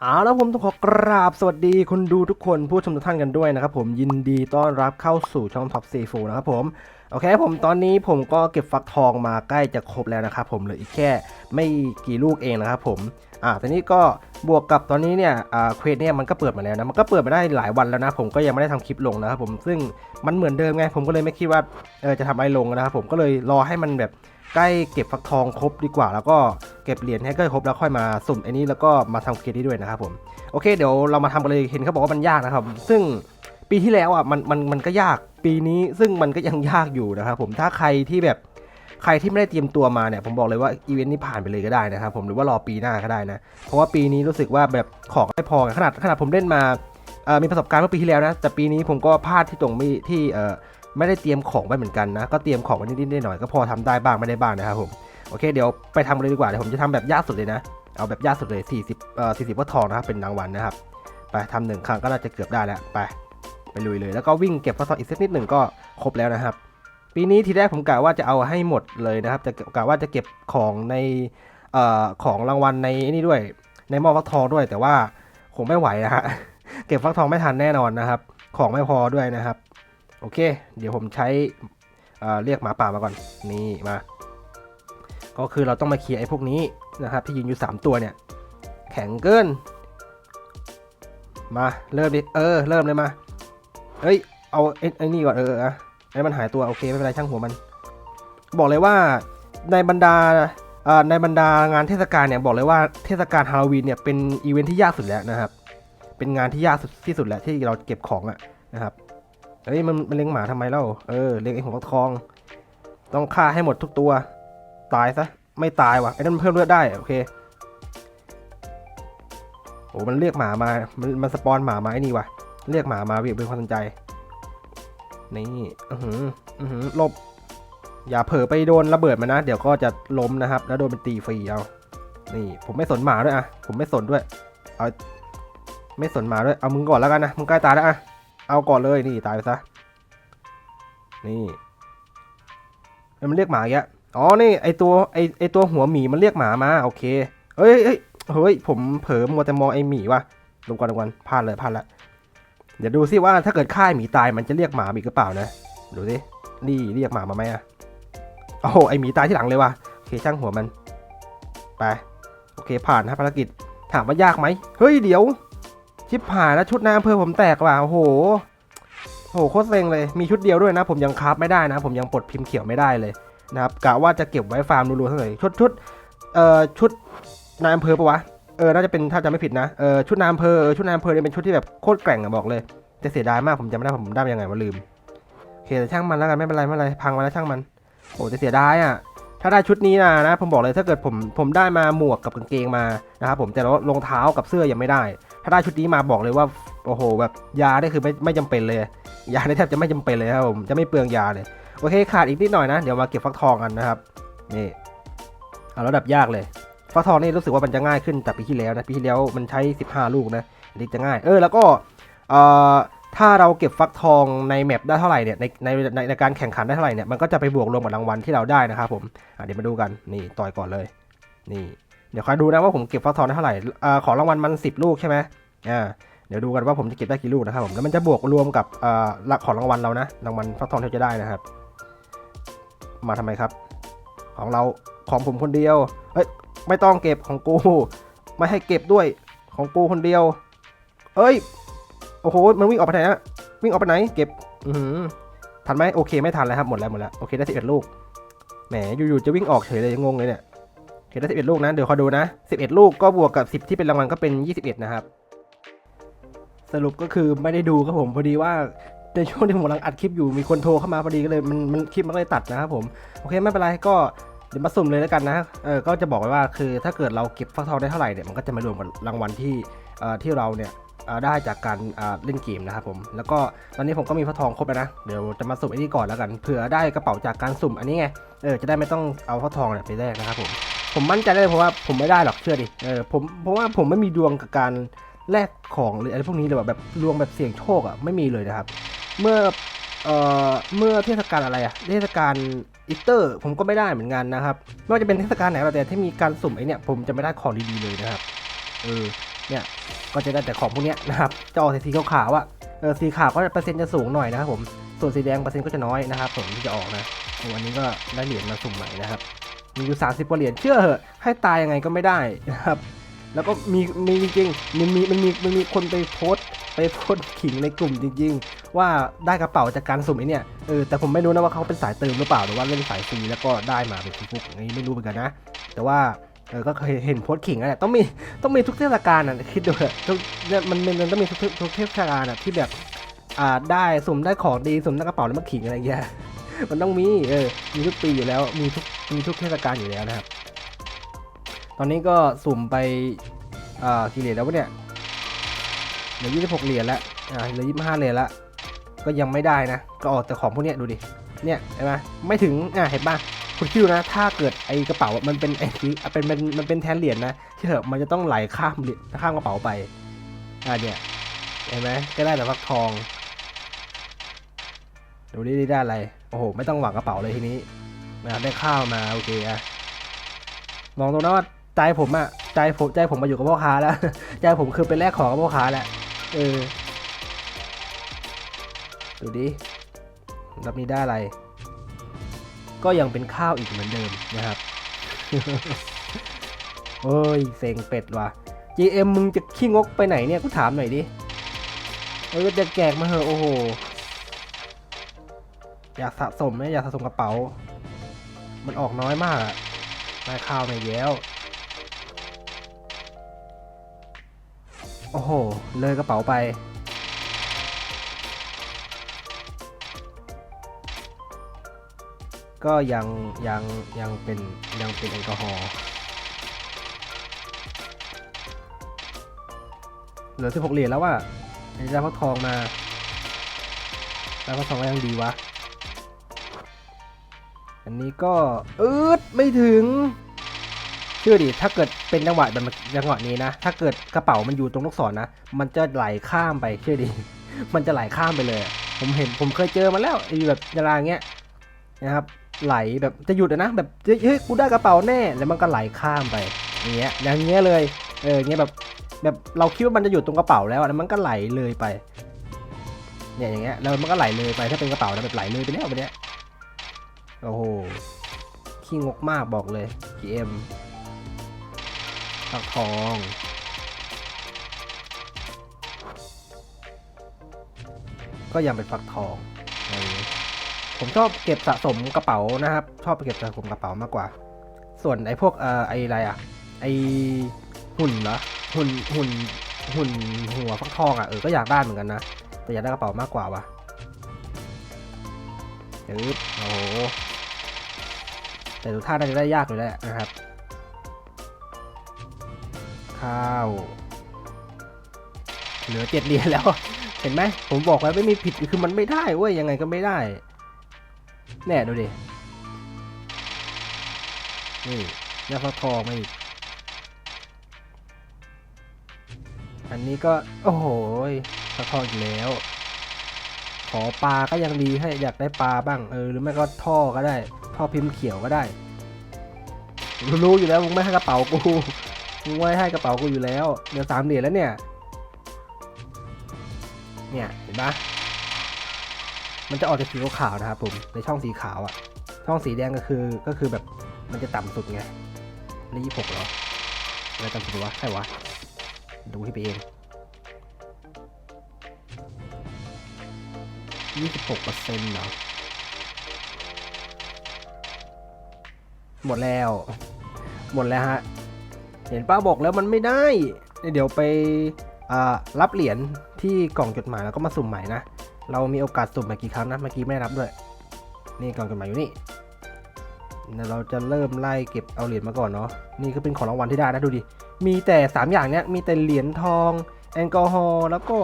เอาแล้วผมต้องขอกราบสวัสดีคนดูทุกคนผู้ชมทุกท่านกันด้วยนะครับผมยินดีต้อนรับเข้าสู่ช่องท็อปซีฟูนะครับผมโอเคผมตอนนี้ผมก็เก็บฟักทองมาใกล้จะครบแล้วนะครับผมเหลืออีกแค่ไม่กี่ลูกเองนะครับผมอ่าตอนนี้ก็บวกกับตอนนี้เนี่ยอ่าเควสเนี่ยมันก็เปิดมาแล้วนะมันก็เปิดมาได้หลายวันแล้วนะ ผมก็ยังไม่ได้ทำคลิปลงนะครับผมซึ่งมันเหมือนเดิมไงผมก็เลยไม่คิดว่าเออจะทำอะไรลงนะครับผมก็เลยรอให้มันแบบ ใกล้เก็บฟักทองครบดีกว่า แล้วก็เก็บเหรียญให้ใกล้ครบแล้วค่อยมาสุ่มไอ้นี้แล้วก็มาทำเควสนี้ด้วยนะครับผมโอเคเดี๋ยวเรามาทำกันเลยเห็นเขาบอกว่ามันยากนะครับ ซึ่งปีที่แล้วอะมันมันมันก็ยากปีนี้ซึ่งมันก็ยังยากอยู่นะครับผมถ้าใครที่แบบใครที่ไม่ได้เตรียมตัวมาเนี่ยผมบอกเลยว่าอีเวนต์นี้ผ่านไปเลยก็ได้นะครับผมหรือว่ารอปีหน้าก็ได้นะเพราะว่าปีนี้รู้สึกว่าแบบของไม่พอขนาดขนาดผมเล่นมามีประสบการณ์เมื่อปีที่แล้วนะแต่ปีนี้ผมก็พลาดที่ตรงที่เออ ไม่ได้เตรียมของไว้เหมือนกันนะ ก็เตรียมของไว้นิดๆหน่อยๆก็พอทำได้บ้างไม่ได้บ้างนะครับผมโอเคเดี๋ยวไปทำกันเลยดีกว่าเดี๋ยวผมจะทำแบบยากสุดเลยนะ เอาแบบยากสุดเลย 40เอ่อ40วัตทองนะครับเป็นรางวัลนะครับไปทำหนึ่งครั้งก็น่าจะเกือบได้แล้วไปไปลุยเลยแล้วก็วิ่งเก็บวัตทองอีกสักนิดหนึ่งก็ครบแล้วนะครับ ปีนี้ทีแรกผมกะว่าจะเอาให้หมดเลยนะครับจะกะว่าจะเก็บของในเอ่อของรางวัลในนี่ด้วย ในหม้อฟักทองด้วยแต่ว่าคงไม่ไหวนะฮะเก็บฟักทองไม่ทันแน่นอนนะครับ ของไม่พอด้วยนะครับ อเค เดี๋ยวผมใช้เเรียกหมาป่ามาก่อน นี่มา ก็คือเราต้องมาเคลียร์ไอ้พวกนี้นะครับที่ยืนอยู่ 3 ตัวเนี่ย แข็งเกิน มาเริ่มดิ เออ เริ่มเลยมา เฮ้ย เอาไอ้ไอ้นี่ก่อนเอออะไอ้มันหายตัวโอเคไม่เป็นไรช่างหัวมัน บอกเลยว่าในบรรดาในบรรดางานเทศกาลเนี่ยบอกเลยว่าเทศกาลฮาโลวีนเนี่ยเป็นอีเวนท์ที่ยากสุดแล้วนะครับ เป็นงานที่ยากสุดที่สุดแล้วที่เราเก็บของอะนะครับ เฮ้ยมันมันเลี้ยงหมาทำไมเล่า เออเลี้ยงไอ้หัวฟักทอง ต้องฆ่าให้หมดทุกตัว ตายซะ ไม่ตายว่ะไอ้นั่นมันเพิ่มเลือดได้โอเคโอ้มันเรียกหมามา มันมันสปอนหมามาไอ้นี่ว่ะ เรียกหมามาเวียกเป็นความสนใจ นี่อือหืออือหือลบ อย่าเผลอไปโดนระเบิดมันนะ เดี๋ยวก็จะล้มนะครับ แล้วโดนเป็นตีฟรีเอา นี่ ผมไม่สนหมาด้วยอะ ผมไม่สนด้วย เอา ไม่สนหมาด้วย เอามึงก่อนแล้วกันนะ มึงใกล้ตายแล้วอะ เอาก่อนเลยนี่ตายไปซะ นี่มันเรียกหมาอีกแล้วอ๋อ นี่ ไอตัว ไอไอตัวหัวหมีมันเรียกหมามา โอเคเอ้ยเอ้ยเฮ้ย ผมเผลอมัวแต่มองไอหมีว่ะลงก่อนลงก่อนพลาดเลยพลาดละ เดี๋ยวดูซิว่าถ้าเกิดค่ายหมีตายมันจะเรียกหมาอีกหรือเปล่านะ ดูสิ นี่เรียกหมามาไหมอะโอ้โห ไอหมีตายที่หลังเลยว่ะ โอเค ช่างหัวมัน ไป โอเค ผ่านนะภารกิจ ถามว่ายากไหม เฮ้ย เดี๋ยว ชิบหายแล้วชุดน้ำเภอผมแตกว่ะโอ้โหโอ้โหโคตรเซ็งเลยมีชุดเดียวด้วยนะ ผมยังคราฟไม่ได้นะ ผมยังปลดพิมพ์เขียวไม่ได้เลยนะครับกะว่าจะเก็บไว้ฟาร์มรัวๆเท่าไหร่ชุดชุดเอ่อชุดนายอำเภอปะวะเออน่าจะเป็นถ้าจำไม่ผิดนะเออชุดนายอำเภอชุดนายอำเภอเนี่ยเป็นชุดที่แบบโคตรแกร่งอะบอกเลยแต่เสียดายมากผมจำไม่ได้ผมได้ยังไงมาลืมโอเคแต่ช่างมันแล้วกันไม่เป็นไรไม่เป็นไรพังมาแล้วช่างมันโอ้แต่เสียดายอะถ้าได้ชุดนี้นะนะผมบอกเลยถ้าเกิดผมผมได้มาหมวกกับกางเกงมานะครับผมแต่รองเท้ากับเสื้อยังไม่ได้ ถ้าได้ชุดนี้มาบอกเลยว่าโอ้โห แบบยาได้คือไม่ไม่จำเป็นเลย ยาได้แทบจะไม่จำเป็นเลยครับผมจะไม่เปลืองยาเลยโอเคขาดอีกนิดหน่อยนะเดี๋ยวมาเก็บฟักทองกันนะครับนี่เอาระดับยากเลยฟักทองนี่รู้สึกว่ามันจะง่ายขึ้นจากปีที่แล้วนะปีที่แล้วมันใช้ 15 ลูกนะอันนี้จะง่าย เออแล้วก็เอ่อถ้าเราเก็บฟักทองในแมปได้เท่าไหร่เนี่ยในในในในการแข่งขันได้เท่าไหร่เนี่ยมันก็จะไปบวกรวมกับรางวัลที่เราได้นะครับผมเดี๋ยวมาดูกันนี่ต่อยก่อนเลย นี่ เดี๋ยวคอยดูนะว่าผมเก็บฟักทองได้เท่าไหร่อของรางวัลมัน 10 ลูกใช่ไหมอ่าเดี๋ยวดูกันว่าผมจะเก็บได้กี่ลูกนะครับผมแล้วมันจะบวกรวมกับอ่าหลักของรางวัลเรานะรางวัลฟักทองที่เราจะได้นะครับ มาทำไมครับ ของเราของผมคนเดียวเอ้ยไม่ต้องเก็บของกูไม่ให้เก็บด้วยของกูคนเดียว เอ้ยโอ้โหมันวิ่งออกไปไหนนะวิ่งออกไปไหน เก็บอือทันไหมโอเคไม่ทันแล้วครับหมดแล้วหมดแล้วโอเคได้สิบเอ็ดลูกแหมอยู่ๆจะวิ่งออกเฉยเลยงงเลยเนี่ย โอเคได้สิบเอ็ดลูกนะ เดี๋ยวคอยดูนะสิบเอ็ดลูกก็บวกกับสิบที่เป็นรางวัลก็เป็นยี่สิบเอ็ดนะครับ สรุปก็คือไม่ได้ดูครับผมพอดีว่าในช่วงที่ผมกำลังอัดคลิปอยู่มีคนโทรเข้ามาพอดีก็เลยมันมันคลิปมันก็เลยตัดนะครับผมโอเคไม่เป็นไรก็เดี๋ยวมาสุ่มเลยแล้วกันนะเออก็จะบอกไว้ว่าคือถ้าเกิดเราเก็บฟักทองได้เท่าไหร่เนี่ยมันก็จะมารวมกับรางวัลที่เอ่อที่เราเนี่ยได้จากการเล่นเกมนะครับผมแล้วก็ตอนนี้ผมก็มีฟักทองครบแล้วนะเดี๋ยวจะมาสุ่มไอ้นี่ก่อนแล้วกันเผื่อได้กระเป๋าจากการสุ่มอันนี้ไงเออจะได้ไม่ต้องเอาฟักทองเนี่ยไปแลกนะครับผม ผมมั่นใจได้เลยเพราะว่าผมไม่ได้หรอกเชื่อดิเออผมเพราะว่าผมไม่มีดวงกับการแลกของหรืออะไรพวกนี้เลยแบบแบบดวงแบบเสี่ยงโชคอะไม่มีเลยนะครับ เมื่อเอ่อเมื่อเทศกาลอะไรอะเทศกาลอีสเตอร์ ผมก็ไม่ได้เหมือนกันนะครับไม่ว่าจะเป็นเทศกาลไหนก็แต่ที่มีการสุ่มไอเนี่ยผมจะไม่ได้ของดีๆเลยนะครับเออเนี่ยก็จะได้แต่ของพวกเนี้ยนะครับจะออกสีขาวๆอะเออสีขาวก็เปอร์เซ็นต์จะสูงหน่อยนะครับผมส่วนสีแดงเปอร์เซ็นต์ก็จะน้อยนะครับผมที่จะออกนะวันนี้ก็ได้เหรียญมาสุ่มใหม่นะครับ มีอยู่ 30กว่าเหรียญเชื่อเหอะให้ตายยังไงก็ไม่ได้นะครับแล้วก็มีมีจริงๆมันมีมันมีมันมีคนไปโพสไปโพสขิงในกลุ่มจริง ๆ ว่าได้กระเป๋าจากการสุ่มไอเนี่ยเออแต่ผมไม่รู้นะว่าเขาเป็นสายเติมหรือเปล่าหรือว่าเล่นสายฟรีแล้วก็ได้มาเป็นฟุกๆอย่างนี้ไม่รู้เหมือนกันนะ แต่ว่าเออก็เคยเห็นโพสขิงนั่นแหละต้องมีต้องมีทุกเทศกาลอะคิดดูเถอะมันมันต้องมีทุกทุกเทศกาลอะที่แบบอ่าได้สุ่มได้ของดีสุ่มได้กระเป๋าแล้วมาขิงอะไรเงี้ย มันต้องมีเออมีทุกปีอยู่แล้วมีทุกมีทุกเทศกาลอยู่แล้วนะครับ ตอนนี้ก็สุ่มไปอ่ากี่เหรียญแล้ววะเนี่ยเหลือ26เหรียญแล้วอ่าเหลือ25เหรียญแล้วก็ยังไม่ได้นะ ก็ออกแต่ของพวกเนี้ยดูดิเนี่ยเห็นไหมไม่ถึงอ่าเห็นป่ะคุณคิดดูนะ ถ้าเกิดไอกระเป๋ามันเป็นไอที่เป็นเป็นมันเป็นแทนเหรียญนะเชื่อะมันจะต้องไหลข้ามเหรียญข้ามกระเป๋าไปอ่าเนี่ยเห็นไหมก็ได้แต่ฟักทองดูดิได้อะไร โอ้โห ไม่ต้องหวังกระเป๋าเลยทีนี้นะครับได้ข้าวมาโอเคอะมองตรงนั้นว่าใจผมอะใจผมใจผมมาอยู่กับพ่อค้าแล้วใจผมคือเป็นแลกของกับพ่อค้าแล้วเออดูดิรับนี้ได้อะไร ก็ยังเป็นข้าวอีกเหมือนเดิมนะครับเฮ้ยเซ็งเป็ดว่ะ GM มึงจะขี้งกไปไหนเนี่ยกูถามหน่อยดิ เออจะแกกมาเหอะโอ้โห อยากสะสมไหมอยากสะสมกระเป๋า มันออกน้อยมากอะได้ข้าวไม่แล้ว โอ้โห เลยกระเป๋าไป ก็ยังยังยังเป็นยังเป็นแอลกอฮอล์เหลือ 16 เหรียญแล้วว่ะได้พักทองมาได้พักทองก็ยังดีวะ อันนี้ก็อืดไม่ถึงเชื่อดิถ้าเกิดเป็นจังหวะแบบจังหวะนี้นะ ถ้าเกิดกระเป๋ามันอยู่ตรงลูกศรนะ มันจะไหลข้ามไปเชื่อดิมันจะไหลข้ามไปเลย ผมเห็นผมเคยเจอมาแล้วไอ้แบบเวลาเงี้ยนะครับ ไหลแบบจะหยุดนะ แบบเฮ้ยกูได้กระเป๋าแน่แล้วมันก็ไหลข้ามไปอย่างเงี้ยอย่างเงี้ยเลยเออเงี้ยแบบแบบเราคิดว่ามันจะอยู่ตรงกระเป๋าแล้วแล้วมันก็ไหลเลยไปเนี่ยอย่างเงี้ยแล้วมันก็ไหลเลยไปถ้าเป็นกระเป๋านะแบบไหลเลยไปแล้วแบบเนี้ย โอ้โห ขี้งกมากบอกเลย GM ฟักทองก็ยังเป็นฟักทอง ผมชอบเก็บสะสมกระเป๋านะครับ ชอบเก็บสะสมกระเป๋ามากกว่า ส่วนไอ้พวกเอ่อไอ้อะไรอะไอ้หุ่นเหรอ หุ่น หุ่น หุ่นหัวฟักทองอะเออ ก็อยากได้เหมือนกันนะ แต่อยากได้กระเป๋ามากกว่าว่ะเดี๋ยโอ้โห แต่ดูท่าน่าจะได้ยากอยู่แล้วนะครับ ข้าว เหลือเจ็ดเหรียญแล้ว เห็นไหม ผมบอกแล้วไม่มีผิดคือมันไม่ได้เว้ยยังไงก็ไม่ได้ แน่ดูดิ นี่ยาฟักทองมาอีก อันนี้ก็ โอ้โหฟักทองอีกแล้วขอปลาก็ยังดีให้อยากได้ปลาบ้างเออหรือไม่ก็ท่อก็ได้ ท่อพิมพ์เขียวก็ได้ รู้อยู่แล้วมึงไม่ให้กระเป๋ากูมึงไม่ให้กระเป๋ากูอยู่แล้วเหลือสามเหรียญแล้วเนี่ย เนี่ยเห็นปะมันจะออกจากสีขาวนะครับผมในช่องสีขาวอะช่องสีแดงก็คือก็คือแบบมันจะต่ำสุดไงนี่ยี่หกเหรออะไรต่ำสุดวะใช่วะดูให้ไปเองยี่สิบหกเปอร์เซ็นต์เหรอ หมดแล้ว หมดแล้วฮะ เห็นป้าบอกแล้วมันไม่ได้ เดี๋ยวไปรับเหรียญที่กล่องจดหมายแล้วก็มาสุ่มใหม่นะ เรามีโอกาสสุ่มมากี่ครั้งนะ เมื่อกี้ไม่ได้รับด้วย นี่กล่องจดหมายอยู่นี่ เราจะเริ่มไล่เก็บเอาเหรียญมาก่อนเนาะ นี่คือเป็นของรางวัลที่ได้นะดูดิ มีแต่ 3 อย่างเนี้ย มีแต่เหรียญทอง แอลกอฮอล์แล้วก็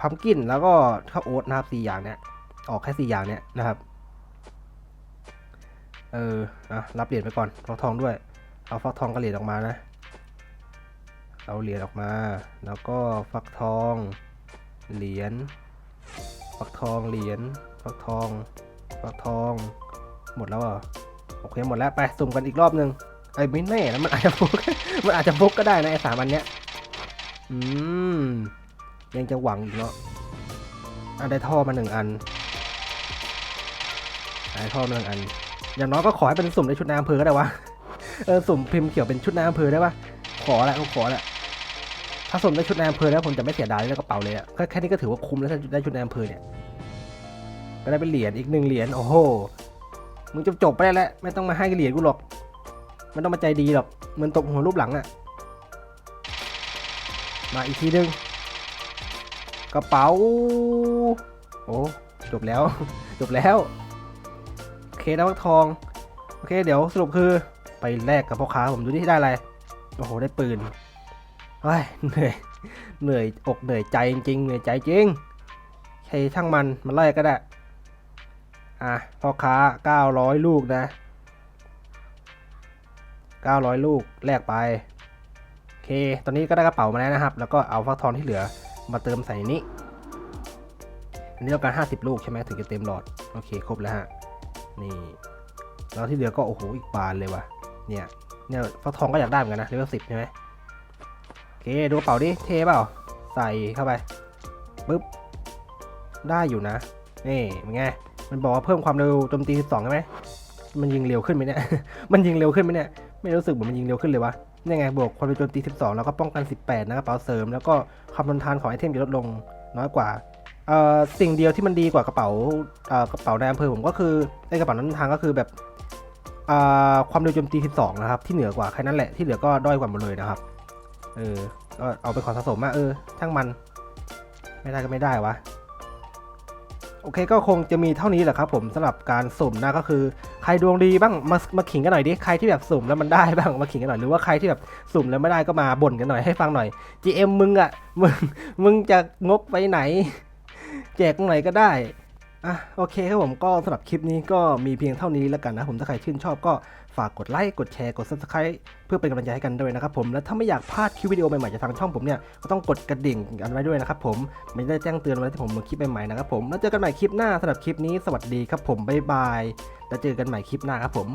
พัมกินแล้วก็ข้าวโอ๊ตนะครับสี่อย่างเนี้ย ออกแค่สี่อย่างเนี้ยนะครับ เอออะรับเหรียญไปก่อนฟักทองด้วย เอาฟักทองกับเหรียญออกมานะ เอาเหรียญออกมา แล้วก็ฟักทอง เหรียญ ฟักทอง เหรียญ ฟักทอง ฟักทอง หมดแล้วเหรอ โอเคหมดแล้วไปสุ่มกันอีกรอบนึงไอ้ไม่แน่นะมันอาจจะฟุก มันอาจจะฟุกก็ได้นะไอ้สามอันเนี้ย อืม ยังจะหวังอีกเนาะอะได้ท่อมาหนึ่งอันได้ท่อมาหนึ่งอัน อย่างน้อยก็ขอให้เป็นสุ่มในชุดนายอำเภอก็ได้วะ เออสุ่มพิมพ์เขียวเป็นชุดนายอำเภอได้ปะขอแหละขอแหละถ้าสุ่มได้ชุดนายอำเภอแล้วผมจะไม่เสียดายในกระเป๋าเลยอะก็แค่นี้ก็ถือว่าคุ้มแล้วถ้าได้ชุดนายอำเภอเนี่ย ก็ได้เป็นเหรียญอีกหนึ่งเหรียญโอ้โห มึงจะจบไปได้แล้วไม่ต้องมาให้เหรียญกูหรอกไม่ต้องมาใจดีหรอกมือนตกหัวรูปหลังอะมาอีกทีหนึงกระเป๋า โอ้จบแล้ว จบแล้ว เคได้วักทอง โอเค เดี๋ยวสรุปคือไปแลกกับพ่อค้าผมดูที่ได้อะไร โอ้โห ได้ปืนเฮ้ยเหนื่อย เหนื่อยอกเหนื่อยใจจริงเหนื่อยใจจริงใครช่างมันมันไล่ก็ได้ อะพ่อค้า 900 ลูกนะ 900 ลูกแลกไปโอเค ตอนนี้ก็ได้กระเป๋ามาแล้วนะครับ แล้วก็เอาฟักทองที่เหลือมาเติมใส่นี้ อันนี้ต้องการ 50 ลูกใช่ไหมถึงจะเต็มหลอด โอเค ครบแล้วฮะ นี่ แล้วที่เหลือก็โอ้โหอีกบานเลยว่ะ เนี่ย เนี่ยฟักทองก็อยากได้เหมือนกันนะเลเวลสิบใช่ไหมโอเคดูกระเป๋าดิเทเปล่า ใส่เข้าไปปึ๊บ ได้อยู่นะ นี่เป็นไง มันบอกว่าเพิ่มความเร็วโจมตี 12 ใช่ไหมมันยิงเร็วขึ้นไหมเนี่ย มันยิงเร็วขึ้นไหมเนี่ย ไม่รู้สึกเหมือนมันยิงเร็วขึ้นเลยวะนี่ไง บวกความเร็วโจมตี 12 แล้วก็ป้องกัน 18 นะกระเป๋าเสริม แล้วก็ความทนทานของไอเทมจะลดลงน้อยกว่า สิ่งเดียวที่มันดีกว่ากระเป๋ากระเป๋าในอำเภอผมก็คือไอ้กระเป๋านั้นทางก็คือแบบความเร็วโจมตี 12 นะครับ ที่เหนือกว่าแค่นั้นแหละที่เหลือก็ด้อยกว่าหมดเลยนะครับ เออก็เอาไปขอสะสมอะเออช่างมัน ไม่ได้ก็ไม่ได้วะโอเคก็คงจะมีเท่านี้แหละครับผมสำหรับการสุ่มนะก็คือ ใครดวงดีบ้างมามาขิงกันหน่อยดิใครที่แบบสุ่มแล้วมันได้บ้างมาขิงกันหน่อยหรือว่าใครที่แบบสุ่มแล้วไม่ได้ก็มาบ่นกันหน่อยให้ฟังหน่อย GM มึงอะมึงมึงจะงกไปไหน แจกตรงไหนก็ได้อะโอเคครับผมก็สำหรับคลิปนี้ก็มีเพียงเท่านี้แล้วกันนะผมถ้าใครชื่นชอบก็ฝากกดไลค์กดแชร์กด subscribe เพื่อเป็นกำลังใจให้กันด้วยนะครับผมและถ้าไม่อยากพลาดคลิปวิดีโอใหม่ๆจากทางช่องผมเนี่ยก็ต้องกดกระดิ่งกันไว้ด้วยนะครับผมไม่ได้แจ้งเตือนเวลาที่ผมลงคลิปใหม่ๆนะครับผมแล้วเจอกันใหม่คลิปหน้าสำหรับคลิปนี้สวัสดีครับผมบ๊ายบายแล้วเจอกันใหม่คลิปหน้าครับผม